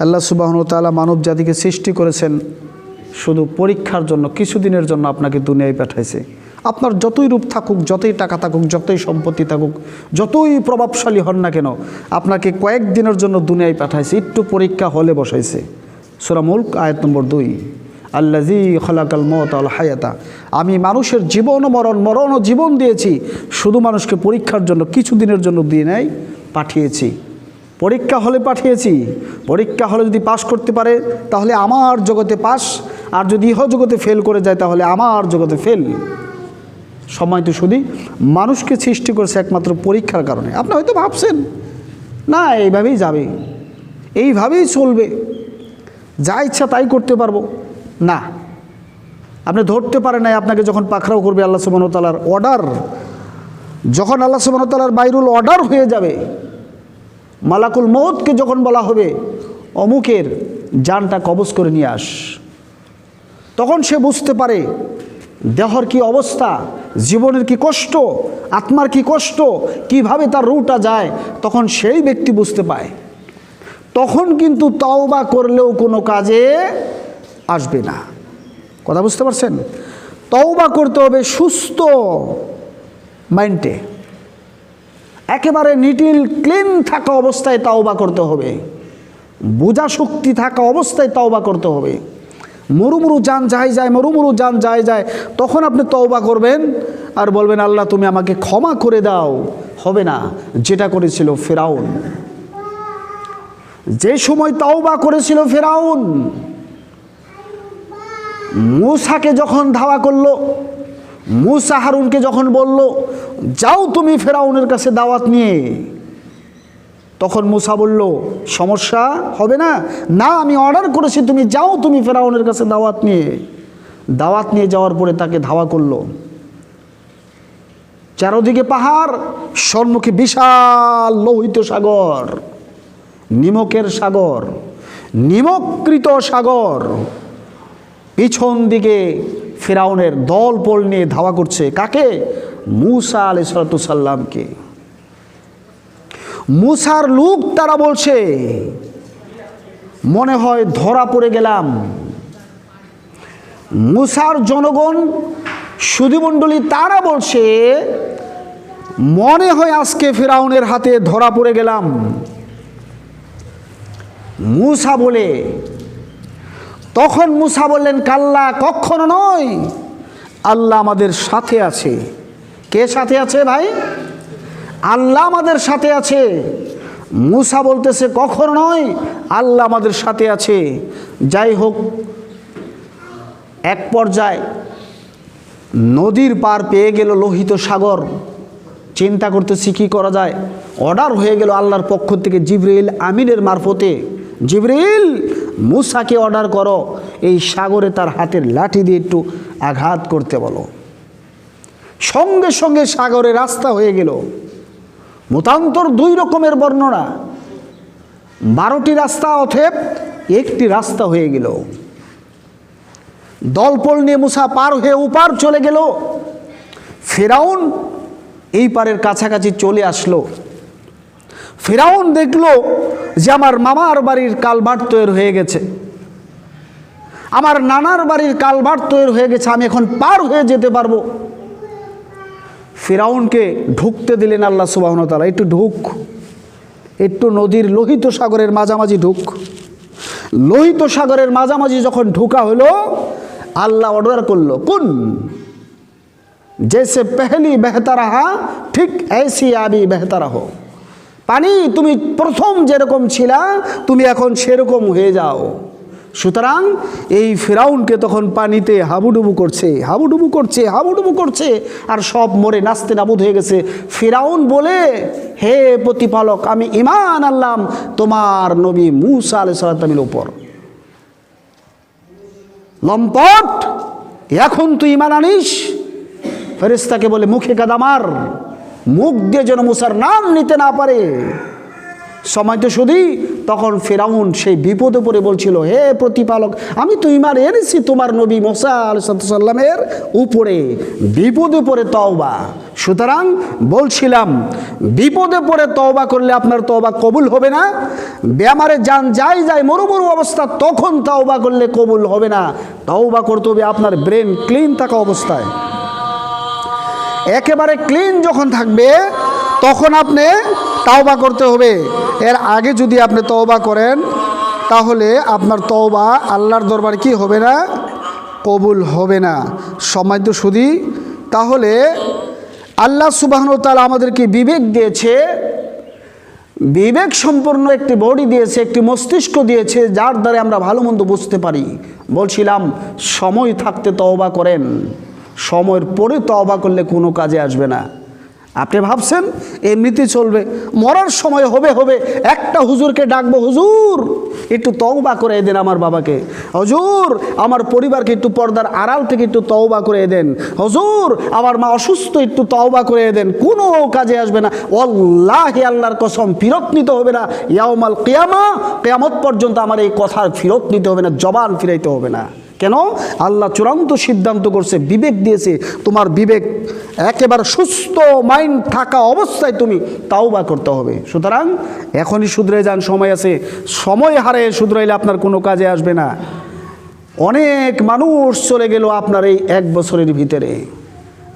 আল্লাহ সুবাহন তালা মানব জাতিকে সৃষ্টি করেছেন শুধু পরীক্ষার জন্য, কিছুদিনের জন্য আপনাকে দুনিয়ায় পাঠাইছে। আপনার যতই রূপ থাকুক, যতই টাকা থাকুক, যতই সম্পত্তি থাকুক, যতই প্রভাবশালী হন না কেন, আপনাকে কয়েকদিনের জন্য দুনিয়ায় পাঠাইছে, একটু পরীক্ষা হলে বসাইছে। সুরা মুল্ক, আয়াত নম্বর দুই। আল্লাজি খলাকাল মত আল হায়াতা। আমি মানুষের জীবন মরণ মরণ ও জীবন দিয়েছি, শুধু মানুষকে পরীক্ষার জন্য, কিছুদিনের জন্য দিয়ে নেয় পাঠিয়েছি। পরীক্ষা হলে পাঠিয়েছি। পরীক্ষা হলে যদি পাশ করতে পারে, তাহলে আমার জগতে পাশ। আর যদি ইহ জগতে ফেল করে যায়, তাহলে আমার জগতে ফেল সময় তো শুধু মানুষকে সৃষ্টি করেছে একমাত্র পরীক্ষার কারণে। আপনি হয়তো ভাবছেন, না, এইভাবেই যাবে। এইভাবেই চলবে। যা ইচ্ছা তাই করতে পারব। না। আপনি ধরতে পারেন নাই, আপনাকে যখন পাখরাও করবে আল্লাহ সুবাহতালার অর্ডার যখন আল্লাহ সুবাহতালার বাইরুল অর্ডার হয়ে যাবে মালাকুল মৌতকে যখন বলা হবে, অমুকের জানটা কবজ করে নিয়ে আস। তখন সে বুঝতে পারে, দেহর কি অবস্থা, জীবনের কি কষ্ট, আত্মার কি কষ্ট, কীভাবে তার রুটা যায়, তখন সেই ব্যক্তি বুঝতে পায়। তখন কিন্তু তওবা করলেও কোনো কাজে আসবে না। কথা বুঝতে পারছেন? তওবা করতে হবে সুস্থ মাইন্ডে। একেবারে নিটিল, ক্লিন থাকা অবস্থায় তাওবা করতে হবে। বোঝা শক্তি থাকা অবস্থায় তাওবা করতে হবে। মরুমরু যান যায় যায়, মরুমরু যান যায় যায়, তখন আপনি তওবা করবেন আর বলবেন, আল্লাহ, তুমি আমাকে ক্ষমা করে দাও। হবে না। যেটা করেছিল ফেরাউন। যে সময় তাওবা করেছিল ফেরাউন, মূসাকে যখন ধাওয়া করল, মুসা হারুনকে যখন বলল যাও তুমি ফেরাউনের কাছে দাওয়াত নিয়ে। তখন মুসা বলল, সমস্যা হবে না? না, আমি অর্ডার করেছি, তুমি যাও তুমি ফেরাউনের কাছে দাওয়াত নিয়ে। দাওয়াত নিয়ে যাওয়ার পরে তাকে ধাওয়া করল। চারোদিকে পাহাড়, সম্মুখে বিশাল লোহিত সাগর, নিমকের সাগর, নিমকৃত সাগর। পিছন দিকে ফেরাউনের দল পোল নিয়ে ধাওয়া করছে। কাকে? মুসা আলি সাল্লামকে মুসার লোক তারা বলছে, মনে হয় ধরা পড়ে গেলাম। মুসার জনগণ, সুধীমণ্ডলী তারা বলছে, মনে হয় আজকে ফেরাউনের হাতে ধরা পড়ে গেলাম। মুসা বলে, তখন মুসা বললেন, কাল্লা কখনো নয়, আল্লাহ আমাদের সাথে আছে। কে সাথে আছে ভাই? আল্লাহ আমাদের সাথে আছে। মুসা বলতেছে, কখনো নয়, আল্লাহ আমাদের সাথে আছে। যাই হোক, এক পর্যায়ে নদীর পার পেয়ে গেল লোহিত সাগর। চিন্তা করতেছি, কী করা যায়? অর্ডার হয়ে গেল আল্লাহর পক্ষ থেকে জিবরিল আমিনের মারফতে। জিবরিল, মুসাকে অর্ডার করো। এই সাগরে তার হাতের লাঠি দিয়ে একটু আঘাত করতে বলো। সঙ্গে সঙ্গে সাগরে রাস্তা হয়ে গেল। মতান্তর দুই রকমের বর্ণনা। বারোটি রাস্তা অথেব একটি রাস্তা হয়ে গেল। দলপল নিয়ে মুসা পার হয়ে উপার চলে গেল। ফেরাউন এই পারের কাছাকাছি চলে আসলো। ফেরাউন দেখল যে আমার মামার বাড়ির কালভার্ট তৈরি হয়ে গেছে। আমার নানার বাড়ির কালভার্ট তৈরি হয়ে গেছে, আমি এখন পার হয়ে যেতে পারব। ফেরাউনকে ঢুকতে দিলেন আল্লাহ সুবাহনতালা একটু ঢুক। একটু নদীর লোহিত সাগরের মাঝামাঝি ঢুক। লোহিত সাগরের মাঝামাঝি যখন ঢুকা হলো, আল্লাহ অর্ডার করল, কোন? জেসে পেহলি বেহতারা হা ঠিক এসি আবি বেহতারা হো পানি তুমি প্রথম যেরকম ছিলা, তুমি এখন সেরকম হয়ে যাও। সুতরাং এই ফেরাউনকে তখন পানিতে হাবুডুবু করছে হাবুডুবু করছে হাবুডুবু করছে, আর সব মরে নাচতে নাবুদ হয়ে গেছে। ফেরাউন বলে, হে প্রতিপালক, আমি ইমান আনলাম, তোমার নবী মুসা আলাই সালাতামের উপর। লম্পট, এখন তুই ইমান আনিস? ফেরেস্তাকে বলে, মুখে কাদামার মুখ দিয়ে যেন মুসার নাম নিতে না পারে। সময় তো শুধুই। তখন ফেরাউন সেই বিপদে পড়ে বলছিল, হে প্রতিপালক, আমি তো ইমান এনেছি তোমার নবী মোসা আলসালামের উপরে। বিপদে পড়ে তওবা। সুতরাং বলছিলাম, বিপদে পড়ে তওবা করলে আপনার তওবা কবুল হবে না। ব্যামারে যান যাই যায় মরু মরু অবস্থা, তখন তওবা করলে কবুল হবে না। তওবা করতে হবে আপনার ব্রেন ক্লিন থাকা অবস্থায়। একেবারে ক্লিন যখন থাকবে, তখন আপনি তওবা করতে হবে। এর আগে যদি আপনি তওবা করেন, তাহলে আপনার তওবা আল্লাহর দরবার কি হবে না? কবুল হবে না। সময় তো শুধু তাহলে আল্লাহ সুবাহন তালা আমাদেরকে বিবেক দিয়েছে, বিবেক সম্পন্ন একটি বডি দিয়েছে, একটি মস্তিষ্ক দিয়েছে, যার দ্বারা আমরা ভালো মন্দ বুঝতে পারি। বলছিলাম, সময় থাকতে তওবা করেন। সময়ের পরে তওবা করলে কোনো কাজে আসবে না। আপনি ভাবছেন, এমনিতে চলবে, মরার সময় হবে হবে, একটা হুজুরকে ডাকবো, হুজুর, একটু তওবা করে দেন আমার বাবাকে। হজুর, আমার পরিবারকে একটু পর্দার আড়াল থেকে একটু তওবা করে দেন। হজুর, আমার মা অসুস্থ, একটু তওবা করে দেন। কোনো কাজে আসবে না। অল্লাহি আল্লাহর কসম, ফিরত নিতে হবে না। ইয়াউমাল কিয়ামা, কেয়ামত পর্যন্ত আমার এই কথার ফিরত নিতে হবে না, জবান ফিরাইতে হবে না। কেন? আল্লাহ চূড়ান্ত সিদ্ধান্ত করছে, বিবেক দিয়েছে, তোমার বিবেক একেবারে সুস্থ মাইন্ড থাকা অবস্থায় তুমি তাও বা করতে হবে। সুতরাং এখনই শুধরে যান, সময় আছে। সময় হারে শুধরাইলে আপনার কোনো কাজে আসবে না। অনেক মানুষ চলে গেল আপনার এই এক বছরের ভিতরে।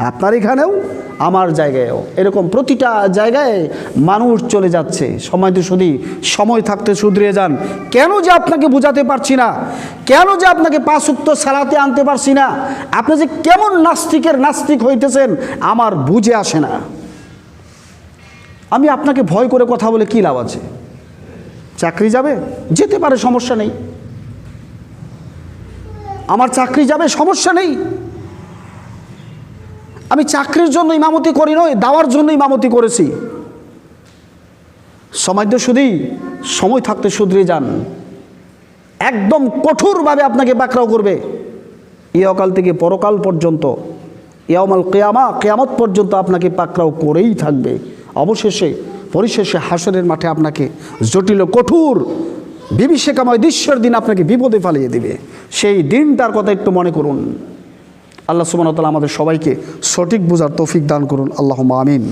আপনার এখানেও, আমার জায়গায়ও। এরকম প্রতিটা জায়গায় মানুষ চলে যাচ্ছে। সময় তো শুধু সময় থাকতে শুধরিয়ে যান। কেন যে আপনাকে বোঝাতে পারছি না? কেন যে আপনাকে পাঁচুক্ত সালাতে আনতে পারছি না? আপনি যে কেমন নাস্তিকের নাস্তিক হইতেছেন, আমার বুঝে আসে না। আমি আপনাকে ভয় করে কথা বলে কী লাভ আছে? চাকরি যাবে? যেতে পারে, সমস্যা নেই। আমার চাকরি যাবে, সমস্যা নেই। আমি চাকরির জন্য ইমামতি করি নয়, দাওয়ার জন্য ইমামতি করেছি। সময় তো শুধুই, সময় থাকতে শুধরে যান। একদম কঠোরভাবে আপনাকে পাকড়াও করবে। ইয়কাল থেকে পরকাল পর্যন্ত ইয়ামাল কেয়ামা, কেয়ামত পর্যন্ত আপনাকে পাকড়াও করেই থাকবে। অবশেষে, পরিশেষে হাসরের মাঠে আপনাকে জটিল, কঠোর, বিভীষিকাময় দৃশ্যের দিন আপনাকে বিপদে ফালিয়ে দিবে। সেই দিনটার কথা একটু মনে করুন। আল্লাহ সুবান আমাদের সবাইকে সঠিক বোঝার তৌফিক দান করুন। আল্লাহ আমিন।